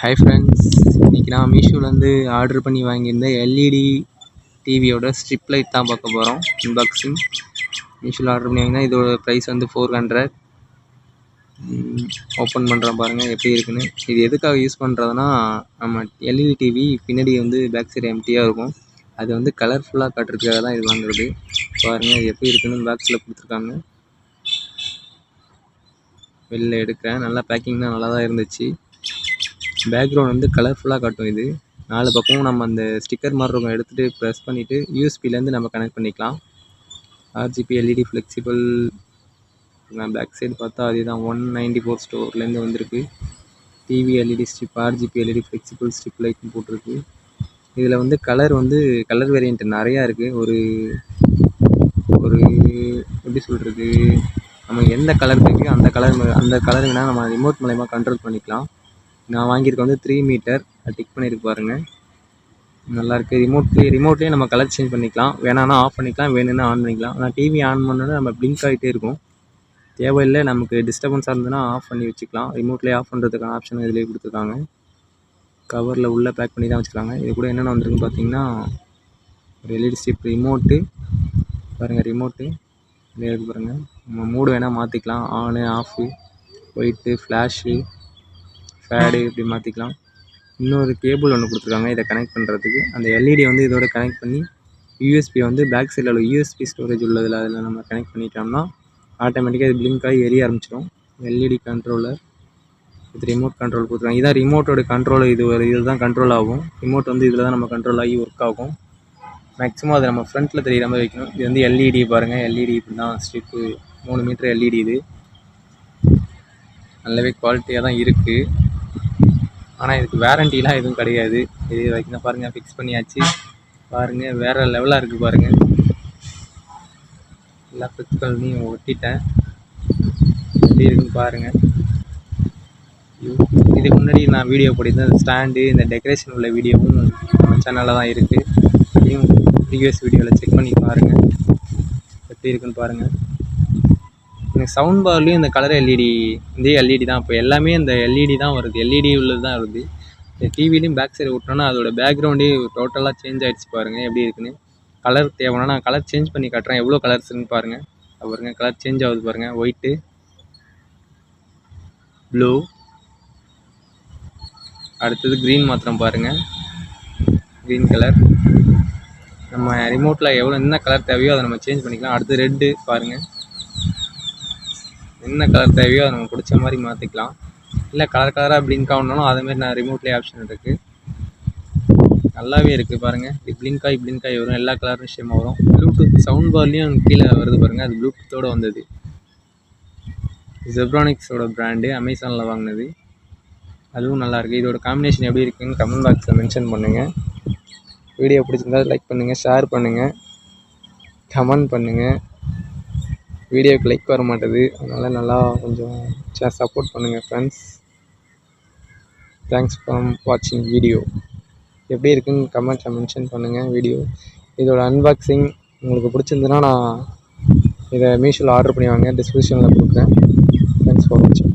Hi friends இன்றைக்கி நான் மீஷோலேருந்து ஆர்டர் பண்ணி வாங்கியிருந்த எல்இடி டிவியோட ஸ்ட்ரிப் லைட் தான் பார்க்க போகிறோம் அன்பாக்சிங் மீஷோவில் ஆர்டர் பண்ணி வாங்கினா இதோட ப்ரைஸ் வந்து ஃபோர் ஹண்ட்ரட் ஓப்பன் பண்ணுறேன் பாருங்கள் எப்படி இருக்குன்னு. இது எதுக்காக யூஸ் பண்ணுறதுனா நம்ம எல்இடி டிவி பின்னாடி வந்து பேக் சைடு எம்டியாக இருக்கும். அது வந்து கலர்ஃபுல்லாக காட்டுறதுக்காக தான் இது வாங்குறது. பாருங்கள் இது எப்படி இருக்குன்னு பாக்ஸில் கொடுத்துருக்காங்க. வெளில எடுக்கிறேன். நல்லா பேக்கிங் தான் நல்லா தான் இருந்துச்சு. பேக்ரவுண்ட் வந்து கலர்ஃபுல்லாக காட்டும் இது. நாலு பக்கமும் நம்ம அந்த ஸ்டிக்கர் மாதிரி இருக்கும். எடுத்துகிட்டு ப்ரெஸ் பண்ணிவிட்டு யூஎஸ்பிலேருந்து நம்ம கனெக்ட் பண்ணிக்கலாம். ஆர்ஜிபி எல்இடி ஃப்ளெக்சிபிள் நான் பேக் சைடு பார்த்தா அதே தான் ஒன் நைன்டி ஃபோர் ஸ்டோர்லேருந்து வந்திருக்கு. TV LED strip RGB LED flexible strip லைட்னு போட்டிருக்கு. இதில் வந்து கலர் வந்து கலர் வேரியண்ட் நிறையா இருக்குது ஒரு ஒரு எப்படி சொல்கிறது நம்ம எந்த கலர் தேவையோ அந்த கலர் அந்த கலர் வேணால் நம்ம ரிமோட் மூலயமா கண்ட்ரோல் பண்ணிக்கலாம். நான் வாங்கியிருக்க வந்து த்ரீ மீட்டர் டிக் பண்ணியிருக்கு பாருங்கள் நல்லாயிருக்கு ரிமோட்லேயே ரிமோட்லேயே நம்ம கலர் சேஞ்ச் பண்ணிக்கலாம். வேணான்னா ஆஃப் பண்ணிக்கலாம். வேணும்னா ஆன் பண்ணிக்கலாம். ஆனால் டிவி ஆன் பண்ணோன்னா நம்ம பிளிங்க் ஆகிட்டே இருக்கும். தேவையில்லை. நமக்கு டிஸ்டர்பன்ஸாக இருந்ததுன்னா ஆஃப் பண்ணி வச்சுக்கலாம். ரிமோட்லேயே ஆஃப் பண்ணுறதுக்கான ஆப்ஷன் இதிலே கொடுத்துருக்காங்க. கவரில் உள்ளே பேக் பண்ணி தான் வச்சுருக்காங்க இது கூட என்னென்ன வந்திருக்குன்னு பார்த்தீங்கன்னா ஒரு எல்இடி ஸ்டிப் ரிமோட்டு பாருங்கள் ரிமோட்டு இதே இருக்குது பாருங்கள் நம்ம மூடு வேணால் மாற்றிக்கலாம் on off white flash fade இப்படி மாற்றிக்கலாம் இன்னொரு கேபிள் ஒன்று கொடுத்துருக்காங்க. இதை கனெக்ட் பண்ணுறதுக்கு அந்த எல்இடி வந்து இதோட கனெக்ட் பண்ணி யூஎஸ்பி வந்து பேக் சைடில் உள்ள யூஎஸ்பி ஸ்டோரேஜ் உள்ளதில் அதில் நம்ம கனெக்ட் பண்ணிட்டோம்னா ஆட்டோமேட்டிக்காக இது பிளிங்க் ஆகி எரிய ஆரம்பிச்சிடும் எல்இடி கண்ட்ரோலர் இது ரிமோட் கண்ட்ரோல் கொடுத்துருக்காங்க. இதான் ரிமோட்டோட கண்ட்ரோல் இது ஒரு இது தான் கண்ட்ரோல் ஆகும். ரிமோட் வந்து இதில் தான் நம்ம கண்ட்ரோல் ஆகி ஒர்க் ஆகும். மேக்ஸிமம் அதை நம்ம ஃப்ரண்ட்டில் தெரியிற மாதிரி வைக்கணும். இது வந்து எல்இடி பாருங்கள் எல்இடி இப்படி தான் ஸ்ட்ரிப்பு மூணு மீட்ரு எல்இடி இது. நல்லாவே குவாலிட்டியாக தான் இருக்குது ஆனால் இதுக்கு வேரண்டிலாம் எதுவும் கிடையாது. இது வரைக்கும் பாருங்கள் ஃபிக்ஸ் பண்ணியாச்சு. பாருங்கள் வேறு லெவலாக இருக்குது பாருங்கள் எல்லா ஃபிக்ஸ்களையும் ஒட்டிட்டேன். எப்படி இருக்குன்னு பாருங்கள் இதுக்கு முன்னாடி நான் வீடியோ போட்டிருந்தேன். ஸ்டாண்டு இந்த டெக்கரேஷன் உள்ள வீடியோவும் நம்ம சேனலில் தான் இருக்குது அதையும் ப்ரீவியஸ் வீடியோவில் செக் பண்ணி பாருங்கள் எப்படி இருக்குன்னு பாருங்கள் எனக்கு சவுண்ட் பார்லையும் இந்த கலர் எல்இடி இதே எல்இடி தான். இப்போ எல்லாமே இந்த எல்இடி தான் வருது. எல்இடி உள்ளது தான் வருது. இந்த டிவிலையும் பேக் சைடு விட்டோன்னா அதோட பேக்ரவுண்டே டோட்டலாக சேஞ்ச் ஆகிடுச்சு பாருங்கள் எப்படி இருக்குன்னு. கலர் தேவைன்னா நான் கலர் சேஞ்ச் பண்ணி காட்டுறேன். எவ்வளோ கலர்ஸ்ன்னு பாருங்கள் பாருங்கள் கலர் சேஞ்ச் ஆகுது பாருங்கள் ஒயிட்டு ப்ளூ அடுத்தது க்ரீன் மாத்திரம் பாருங்கள் க்ரீன் கலர் நம்ம ரிமோட்டில் எவ்வளோ என்ன கலர் தேவையோ அதை நம்ம சேஞ்ச் பண்ணிக்கலாம். அடுத்து ரெட்டு பாருங்கள் என்ன கலர் தேவையோ அதை நம்ம பிடிச்ச மாதிரி மாற்றிக்கலாம் இல்லை கலர் கலராக பிளிங்க் ஆகணுனாலும் அதேமாரி நான் ரிமோட்லேயே ஆப்ஷன் இருக்குது நல்லாவே இருக்குது பாருங்கள் இது பிளிங்க் ஆகி ஆகி வரும். எல்லா கலர் விஷயமாக வரும். ப்ளூடூத் சவுண்ட் பார்லையும் கீழே வருது பாருங்கள் அது ப்ளூடூத்தோடு வந்தது. ஜெப்ரானிக்ஸோட ப்ராண்டு அமேசானில் வாங்கினது. அதுவும் நல்லாயிருக்கு இதோட காம்பினேஷன் எப்படி இருக்குன்னு கமெண்ட் பாக்ஸில் மென்ஷன் பண்ணுங்கள் வீடியோ பிடிச்சிருந்தா லைக் பண்ணுங்கள் ஷேர் பண்ணுங்கள் கமெண்ட் பண்ணுங்கள் வீடியோவுக்கு லைக் வர மாட்டேது. அதனால் நல்லா கொஞ்சம் சப்போர்ட் பண்ணுங்கள் ஃப்ரெண்ட்ஸ் தேங்க்ஸ் ஃபார் வாட்சிங் வீடியோ எப்படி இருக்குன்னு கமெண்ட்ஸில் மென்ஷன் பண்ணுங்கள் வீடியோ இதோட அன்பாக்சிங் உங்களுக்கு பிடிச்சிருந்துன்னா நான் இதை மீஷோவில் ஆர்டர் பண்ணி வாங்க டிஸ்கிரிப்ஷனில் கொடுக்குறேன். தேங்க்ஸ் ஃபார் வாட்சிங்